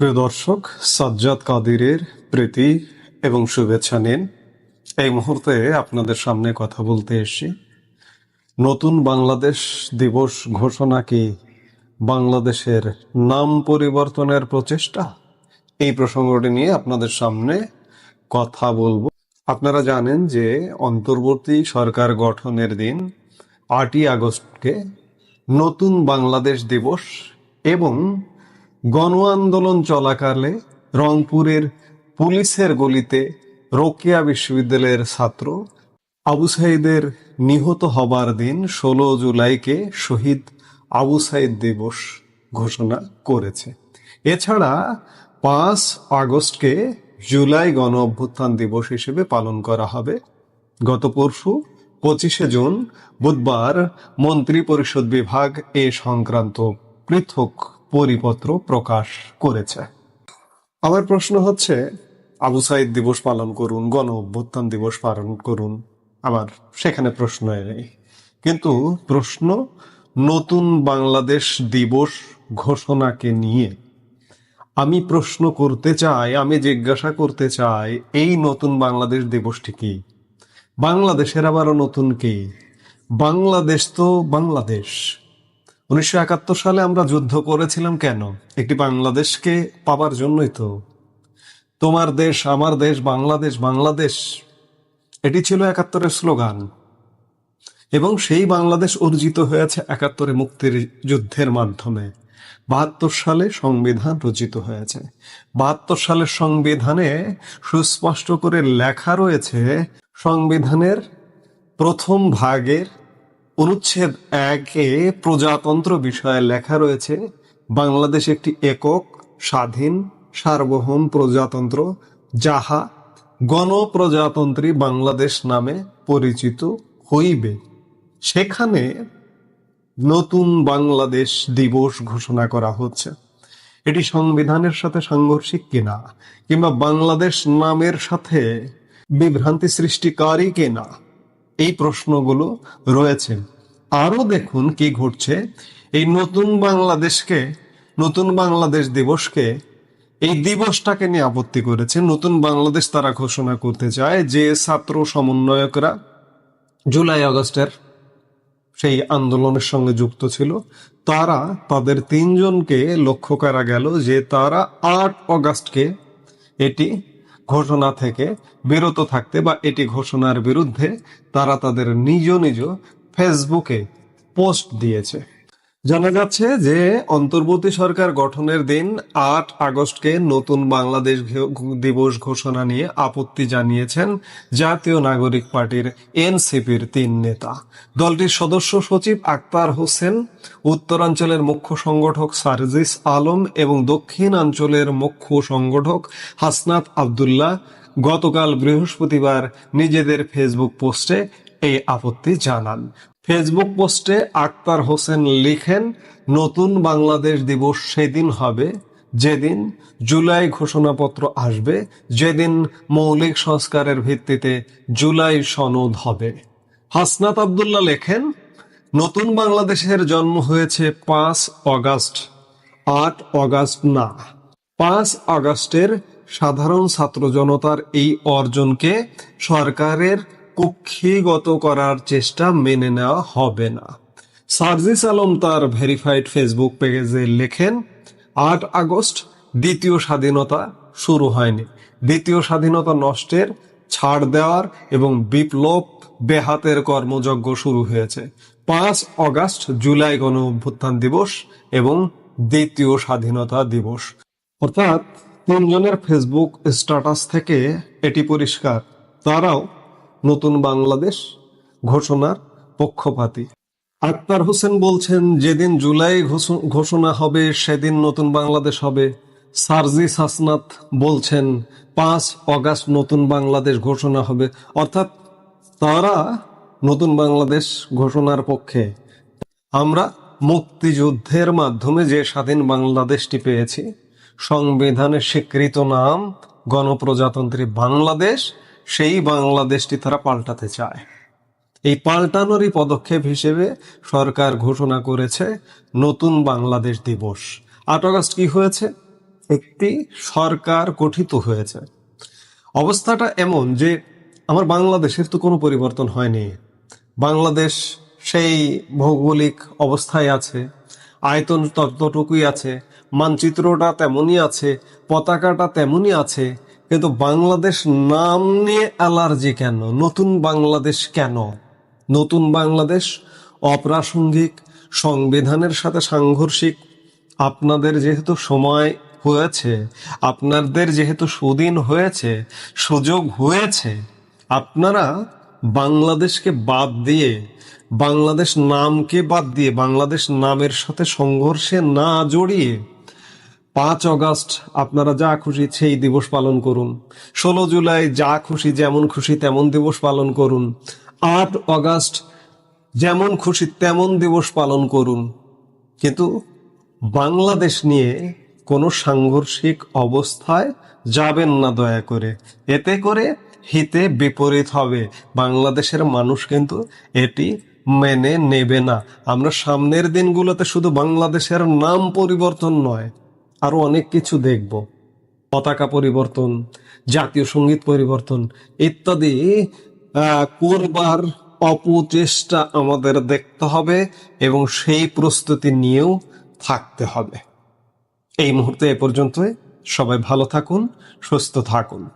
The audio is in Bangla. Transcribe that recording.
প্রিয় দর্শক, সাজ্জাদ কাদিরের প্রীতি এবং শুভেচ্ছা নিন। এই মুহূর্তে আপনাদের সামনে কথা বলতে এসেছি। নতুন বাংলাদেশ দিবস ঘোষণা কি বাংলাদেশের নাম পরিবর্তনের প্রচেষ্টা? এই প্রসঙ্গটি নিয়ে আপনাদের সামনে কথা বলব। আপনারা জানেন যে অন্তর্বর্তী সরকার গঠনের দিন আটই আগস্টকে নতুন বাংলাদেশ দিবস এবং গণ আন্দোলন চলাকালে রংপুরের পুলিশের গলিতে রোকেয়া বিশ্ববিদ্যালয়ের ছাত্র আবু সাইদের নিহত হবার দিন ষোলো জুলাইকে শহীদ আবু সাইদ দিবস ঘোষণা করেছে। এছাড়া পাঁচ আগস্টকে জুলাই গণ অভ্যুত্থান দিবস হিসেবে পালন করা হবে। গত পরশু পঁচিশে জুন বুধবার মন্ত্রী পরিষদ বিভাগ এ সংক্রান্ত পৃথক পরিপত্র প্রকাশ করেছে। আমার প্রশ্ন হচ্ছে, আবু সাইদ দিবস পালন করুন, গণ অভ্যুত্থান দিবস পালন করুন আমার সেখানে প্রশ্ন নেই কিন্তু প্রশ্ন, নতুন বাংলাদেশ দিবস ঘোষণাকে নিয়ে। আমি প্রশ্ন করতে চাই, আমি জিজ্ঞাসা করতে চাই, এই নতুন বাংলাদেশ দিবসটি কি? বাংলাদেশের আবারও নতুন কি? বাংলাদেশ তো বাংলাদেশ। উনিশশো একাত্তর সালে আমরা যুদ্ধ করেছিলাম কেন? একটি বাংলাদেশকে পাবার জন্যই তো। তোমার দেশ, আমার দেশ, বাংলাদেশ বাংলাদেশ। এটি ছিল একাত্তরের স্লোগান। এবং সেই বাংলাদেশ অর্জিত হয়েছে একাত্তরে মুক্তির যুদ্ধের মাধ্যমে। বাহাত্তর সালে সংবিধান রচিত হয়েছে। বাহাত্তর সালের সংবিধানে সুস্পষ্ট করে লেখা রয়েছে, সংবিধানের প্রথম ভাগের অনুচ্ছেদ একে প্রজাতন্ত্র বিষয়ে লেখা রয়েছে। বাংলাদেশ একটি একক, স্বাধীন, সার্বভৌম প্রজাতন্ত্র, যাহা গণপ্রজাতন্ত্রী বাংলাদেশ নামে পরিচিত হইবে। সেখানে নতুন বাংলাদেশ দিবস ঘোষণা করা হচ্ছে। এটি সংবিধানের সাথে সাংঘর্ষিক কিনা, কিংবা বাংলাদেশ নামের সাথে বিভ্রান্তি সৃষ্টিকারী কিনা এই প্রশ্নগুলো রয়েছে। আরও দেখুন কি ঘটছে। এই নতুন বাংলাদেশকে, নতুন বাংলাদেশ দিবসকে, এই দিবসটাকে নিয়ে আপত্তি করেছে। নতুন বাংলাদেশ তারা ঘোষণা করতে চায় যে ছাত্র সমন্বয়করা জুলাই আগস্টের সেই আন্দোলনের সঙ্গে যুক্ত ছিল। তারা, তাদের তিনজনকে লক্ষ্য করা গেল যে তারা আট অগাস্টকে এটি ঘোষণা থেকে বিরত থাকতে বা এটি ঘোষণার বিরুদ্ধে তারা তাদের নিজ নিজ ফেসবুকে পোস্ট দিয়েছে। জানা যাচ্ছে যে অন্তর্বর্তী সরকার গঠনের দিন আট আগস্টকে নতুন বাংলাদেশ দিবস ঘোষণা নিয়ে আপত্তি জানিয়েছেন জাতীয় নাগরিক পার্টির এনসিপির তিন নেতা। দলটির সদস্য সচিব আক্তার হোসেন, উত্তরাঞ্চলের মুখ্য সংগঠক সার্জিস আলম এবং দক্ষিণাঞ্চলের মুখ্য সংগঠক হাসনাত আবদুল্লাহ গতকাল বৃহস্পতিবার নিজেদের ফেসবুক পোস্টে এই আপত্তি জানান। ফেসবুক পোস্টে আক্তার হোসেন লিখেন, নতুন বাংলাদেশ দিবস সেদিন হবে। যেদিন জুলাই ঘোষণাপত্র আসবে, যেদিন মৌলিক সংস্কারের ভিত্তিতে জুলাই সনদ হবে। হাসনাত আবদুল্লাহ লেখেন, নতুন বাংলাদেশের জন্ম হয়েছে পাঁচ অগাস্ট, আট অগাস্ট না। পাঁচ আগস্টের সাধারণ ছাত্র জনতার এই অর্জনকে সরকারের কুক্ষিগত করার চেষ্টা মেনে নেওয়া হবে না। সার্জিস আলম তার ভেরিফাইড ফেসবুক পেজে লেখেন, আট আগস্ট, দ্বিতীয় স্বাধীনতা শুরু হয়নি। দ্বিতীয় স্বাধীনতা নষ্টের ছাড় দেওয়ার এবং বিপ্লব বেহাতের কর্মযজ্ঞ শুরু হয়েছে। পাঁচ অগাস্ট জুলাই গণ অভ্যুত্থান দিবস এবং দ্বিতীয় স্বাধীনতা দিবস। অর্থাৎ তিনজনের ফেসবুক স্ট্যাটাস থেকে এটি পরিষ্কার। তারাও নতুন বাংলাদেশ ঘোষণার পক্ষপাতী। আক্তার হোসেন বলছেন, যেদিন জুলাই ঘোষণা হবে, সেদিন নতুন বাংলাদেশ হবে। সার্জিস হাসনাত বলছেন, পাঁচ অগাস্ট নতুন বাংলাদেশ ঘোষণা হবে। অর্থাৎ তারা নতুন বাংলাদেশ ঘোষণার পক্ষে। আমরা মুক্তিযুদ্ধের মাধ্যমে যে স্বাধীন বাংলাদেশটি পেয়েছি সংবিধানের স্বীকৃত নাম গণপ্রজাতন্ত্রী বাংলাদেশ সেই বাংলাদেশটি তারা পাল্টাতে চায়। এই পাল্টানোরই পদক্ষেপ হিসেবে সরকার ঘোষণা করেছে নতুন বাংলাদেশ দিবস। আট আগস্ট কি হয়েছে? একটি সরকার গঠিত হয়েছে। অবস্থাটা এমন যে আমার বাংলাদেশের তো কোনো পরিবর্তন হয়নি। বাংলাদেশ সেই ভৌগোলিক অবস্থায় আছে, আয়তন ততটুকুই আছে, মানচিত্রটা তেমনই আছে, পতাকাটা তেমনই আছে কিন্তু বাংলাদেশ নাম নিয়ে অ্যালার্জি কেন? নতুন বাংলাদেশ কেন? নতুন বাংলাদেশ অপ্রাসঙ্গিক, সংবিধানের সাথে সাংঘর্ষিক। আপনাদের যেহেতু সময় হয়েছে, আপনাদের যেহেতু সুদিন হয়েছে, সুযোগ হয়েছে, আপনারা বাংলাদেশকে বাদ দিয়ে, বাংলাদেশ নামকে বাদ দিয়ে, বাংলাদেশ নামের সাথে সংঘর্ষে না জড়িয়ে পাঁচ অগাস্ট আপনারা যা খুশি সেই দিবস পালন করুন। ষোলো জুলাই যা খুশি যেমন খুশি তেমন দিবস পালন করুন। আট অগাস্ট যেমন খুশি তেমন দিবস পালন করুন। কিন্তু বাংলাদেশ নিয়ে কোনো সাংঘর্ষিক অবস্থায় যাবেন না দয়া করে। এতে করে হিতে বিপরীত হবে। বাংলাদেশের মানুষ কিন্তু এটি মেনে নেবে না। আমরা সামনের দিনগুলোতে শুধু বাংলাদেশের নাম পরিবর্তন নয় আরও অনেক কিছু দেখব। পতাকা পরিবর্তন, জাতীয় সংগীত পরিবর্তন ইত্যাদি। করবার অপচেষ্টা আমাদের দেখতে হবে এবং সেই প্রস্তুতি নিয়েও থাকতে হবে। এই মুহূর্তে এ পর্যন্তই। সবাই ভালো থাকুন, সুস্থ থাকুন।